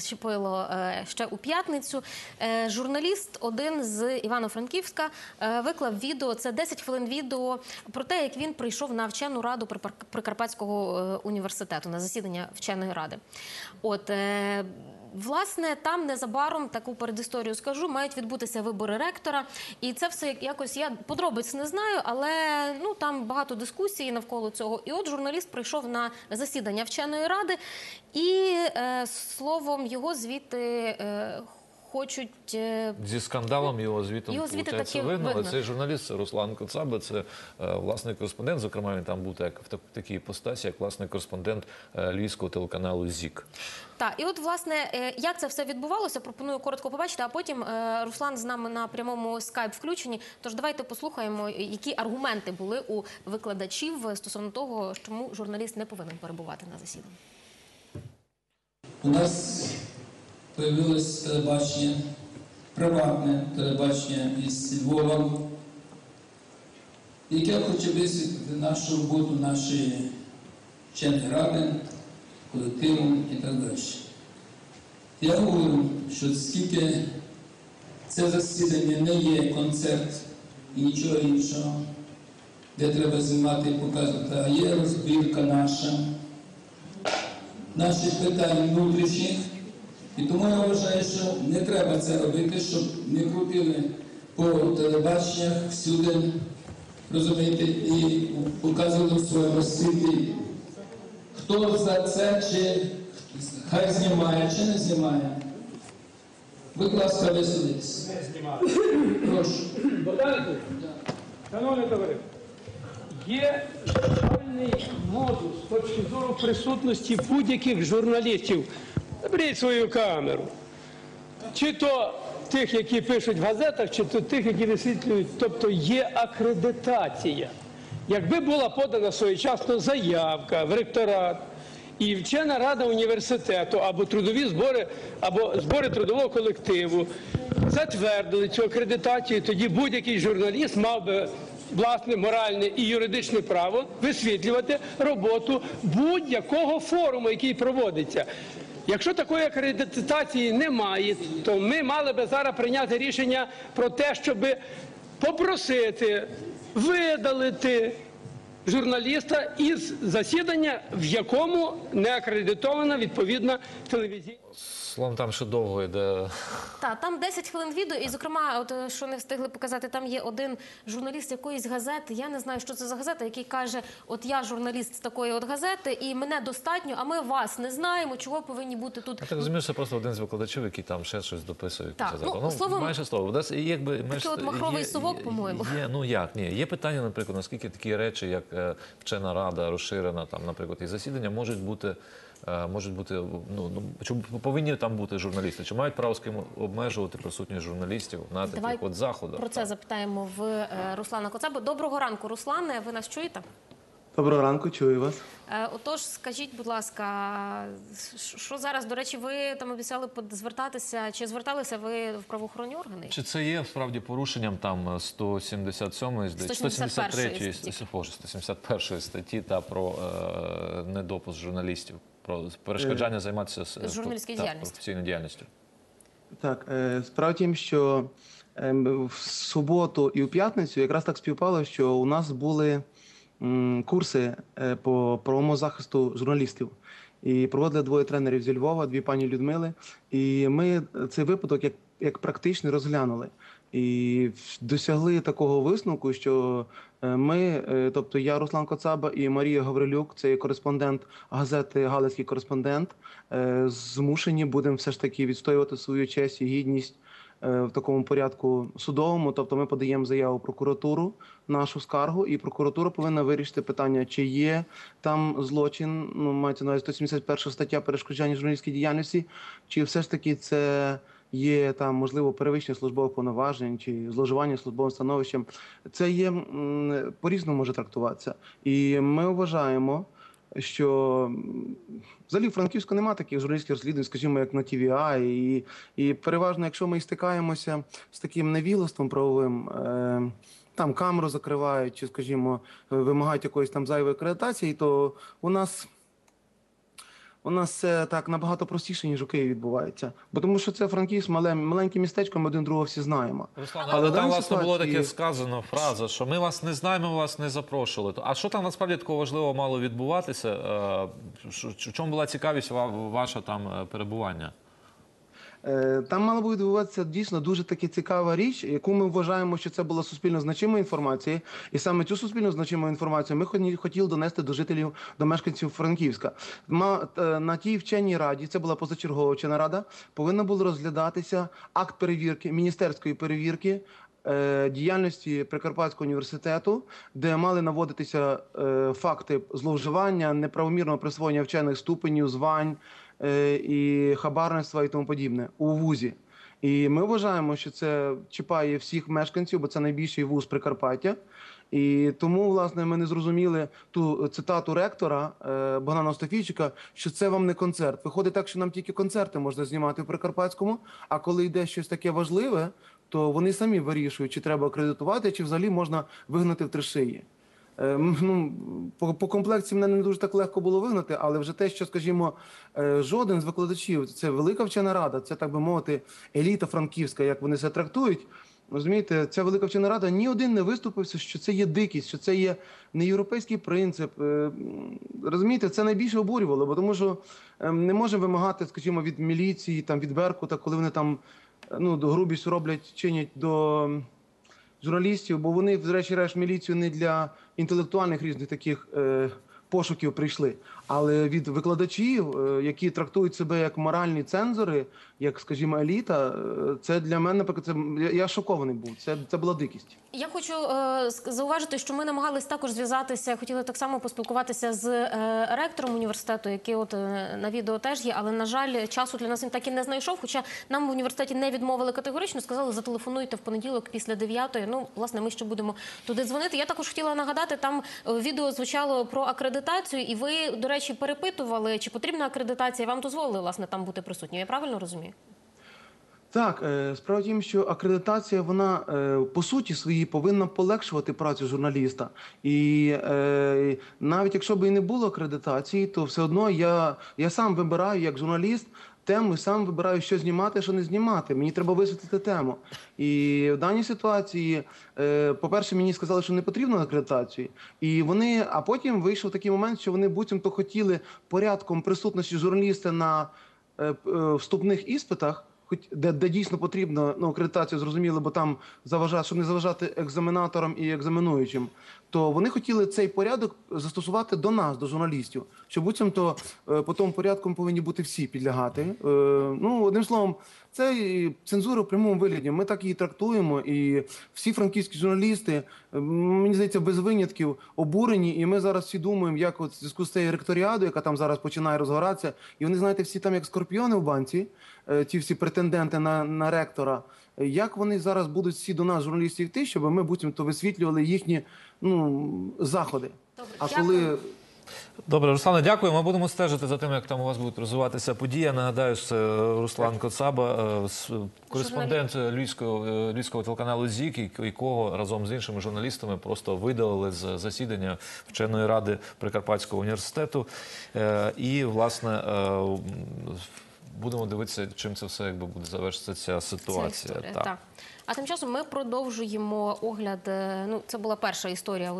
Щепило е, ще у п'ятницю. Е, Журналіст один з Івано-Франківська е, виклав відео. Це 10 хвилин відео про те, як він прийшов на вчену раду Прикарпатського університету на засідання вченої ради. От власне там незабаром таку передісторію скажу, мають відбутися вибори ректора, і це все як- якось я подробиць не знаю, але ну там багато дискусій навколо цього. І от журналіст прийшов на засідання вченої ради, і е, словом його звідти е, хочуть. е, Зі скандалом його звітом Його таки вигнали. вигнали. Цей журналіст Руслан Коцаба, це е, власний кореспондент. Зокрема, він там був так в такій постасі, як власний кореспондент е, львівського телеканалу ЗІК. Та і от власне як це все відбувалося, пропоную коротко побачити. А потім Руслан з нами на прямому скайп включенні. Тож давайте послухаємо, які аргументи були у викладачів стосовно того, чому журналіст не повинен перебувати на засіданні. У нас появилось телебачення, приватне телебачення із Львова, яке хоче висвітлити нашу роботу нашої вченої ради, колективу і так далі. Я говорю, що скільки це засідання не є концерт і нічого іншого, де треба знімати і показувати, а є розбірка наша наших питань внутрішніх. І тому я вважаю, що не треба це робити, щоб не крутили по телебаченнях всюди, розумієте, і показували в своєму світі. Хто за це, чи хай знімає, чи не знімає. Будь ласка, висадитесь. не знімати. Прошу. Богданку, шановне товариство, є загальний модус з точки зору присутності будь-яких журналістів. Наберіть свою камеру. Чи то тих, які пишуть в газетах, чи то тих, які висвітлюють. Тобто є акредитація. Якби була подана своєчасно заявка в ректорат, і вчена рада університету або трудові збори, або збори трудового колективу затвердили цю акредитацію, тоді будь-який журналіст мав би власне моральне і юридичне право висвітлювати роботу будь-якого форуму, який проводиться. Якщо такої акредитації немає, то ми мали би зараз прийняти рішення про те, щоб попросити видалити журналіста із засідання, в якому не акредитована відповідна телевізійна. Словом, там ще довго йде. Та там 10 хвилин відео, і зокрема, от е, що не встигли показати, там є один журналіст якоїсь газети. Я не знаю, що це за газета, який каже: От я журналіст з такої от газети, і мене достатньо, а ми вас не знаємо. Чого повинні бути тут? Я так розумію, що це просто один з викладачів, який там ще щось дописує. Так, після ну, словом, майже слово. Є, якби майже от махровий совок, по-моєму. Є, ну як ні, є питання, наприклад, наскільки такі речі, як е, вчена рада розширена, там, наприклад, і засідання можуть бути. Е, Можуть бути ну ну чи повинні там бути журналісти? Чи мають право з ким обмежувати присутність журналістів на таких Давай от заходах? Про це запитаємо в е, Руслана Коцаби. Доброго ранку, Руслане. Ви нас чуєте? Доброго ранку, чую вас. Е, Отож, скажіть, будь ласка, що- зараз, до речі, ви там обіцяли звертатися? Чи зверталися ви в правоохоронні органи? Чи це є справді порушенням там 177 здається, 171 173 статті. Боже, 171 статті та про е, недопуск журналістів, про перешкоджання займатися з- Журналістською діяльністю. професійною діяльністю? Так, е, справа тім, що ем, в суботу і в п'ятницю якраз так співпало, що у нас були курси е, по правовому захисту журналістів. І проводили двоє тренерів зі Львова, дві пані Людмили. І ми цей випадок як, як практичний розглянули. І досягли такого висновку, що е, ми, е, тобто я, Руслан Коцаба і Марія Гаврилюк, це є кореспондент газети Галицький кореспондент, е, змушені будемо все ж таки відстоювати свою честь і гідність е, в такому порядку судовому. Тобто ми подаємо заяву прокуратуру, нашу скаргу, і прокуратура повинна вирішити питання, чи є там злочин, ну мається на увазі 171 стаття перешкоджання журналістській діяльності, чи все ж таки це. Є там можливо перевищення службових повноважень чи зловживання службовим становищем. Це є по-різному може трактуватися, і ми вважаємо, що взагалі в Франківську немає таких журналістських розслідувань, скажімо, як на ТВА, і, і переважно, якщо ми стикаємося з таким невілостом правовим. Е, там камеру закривають, чи, скажімо, вимагають якоїсь там зайвої акредитації, то у нас у нас це так набагато простіше, ніж у Києві відбувається. Бо тому що це Франківськ, мале, маленьке містечко, ми один другого всі знаємо. Руслан, Але там власне власне було таке сказано фраза, що ми вас не знаємо, ми вас не запрошували. А що там насправді такого важливого мало відбуватися? Е, В чому була цікавість ва- ваша там е, перебування? Е, Там мала би відбуватися дійсно дуже таки цікава річ, яку ми вважаємо, що це була суспільно значима інформація, і саме цю суспільно значиму інформацію ми хотіли донести до жителів, до мешканців Франківська. Е, На тій вченій раді, це була позачергова вчена рада, повинна була розглядатися акт перевірки, міністерської перевірки. е, Діяльності Прикарпатського університету, де мали наводитися факти зловживання, неправомірного присвоєння вчених ступенів, звань, і хабарництва і тому подібне у вузі. І ми вважаємо, що це чіпає всіх мешканців, бо це найбільший вуз Прикарпаття. І тому, власне, ми не зрозуміли ту цитату ректора е, Богдана Остафійчика, що це вам не концерт. Виходить так, що нам тільки концерти можна знімати в Прикарпатському, а коли йде щось таке важливе, то вони самі вирішують, чи треба акредитувати, чи взагалі можна вигнати в три шиї. Е, Ну, по, по комплекції мене не дуже так легко було вигнати, але вже те, що, скажімо, е, жоден з викладачів, це велика вчена рада, це так би мовити, еліта франківська, як вони це трактують. Розумієте, ця велика вчена рада ні один не виступився, що це є дикість, що це є не європейський принцип. Е, Розумієте, це найбільше обурювало, бо тому що не можемо вимагати, скажімо, від міліції, там від Беркута, коли вони там ну, грубість роблять, чинять до журналістів, бо вони, врешті-решт, міліцію не для інтелектуальних різних таких е, пошуків прийшли, але від викладачів, е, які трактують себе як моральні цензори, як, скажімо, еліта, е, це для мене, наприклад, це я, шокований був. Це, це була дикість. Я хочу е, зауважити, що ми намагались також зв'язатися, хотіли так само поспілкуватися з е, ректором університету, який от е, на відео теж є, але на жаль, часу для нас він так і не знайшов. Хоча нам в університеті не відмовили категорично, сказали, зателефонуйте в понеділок після 9 Ну, власне, ми ще будемо туди дзвонити. Я також хотіла нагадати, там е, відео звучало про акредитацію, і ви, до речі, перепитували, чи потрібна акредитація. Вам дозволили власне там бути присутнім. Я правильно розумію? Так, е, справа тім, що акредитація вона е, по суті своїй повинна полегшувати працю журналіста. І е, навіть якщо б і не було акредитації, то все одно я, я сам вибираю як журналіст. Тему і сам вибираю, що знімати, що не знімати. Мені треба висвітлити тему. І в даній ситуації, по-перше, мені сказали, що не потрібно акредитації. І вони, а потім вийшов такий момент, що вони буцімто хотіли порядком присутності журналіста на вступних іспитах, де, де дійсно потрібно ну, акредитацію зрозуміло, бо там заважати, щоб не заважати екзаменаторам і екзаменуючим, то вони хотіли цей порядок застосувати до нас, до журналістів, що буцімто е, по тому порядку повинні бути всі підлягати. Е, ну, одним словом, це цензура в прямому вигляді. Ми так її трактуємо, і всі франківські журналісти, е, мені здається, без винятків обурені. І ми зараз всі думаємо, як от в зв'язку з цією ректоріадою, яка там зараз починає розгоратися, і вони знаєте, всі там як скорпіони в банці, ті всі претенденти на, на ректора. Як вони зараз будуть всі до нас, журналістів, йти, щоб ми буцімто висвітлювали їхні ну, заходи. Добре, А дякую. коли Добре, Руслане, дякую. Ми будемо стежити за тим, як там у вас будуть розвиватися події. Нагадаю, це Руслан Коцаба, е, кореспондент Львівського, е, Львівського телеканалу ЗІК, якого разом з іншими журналістами просто видалили з засідання вченої ради Прикарпатського університету. Е, І, власне, будемо дивитися, чим це все якби буде завершитися ця Ця ситуація. історія, Так. так. А тим часом ми продовжуємо огляд. е, Ну, це була перша історія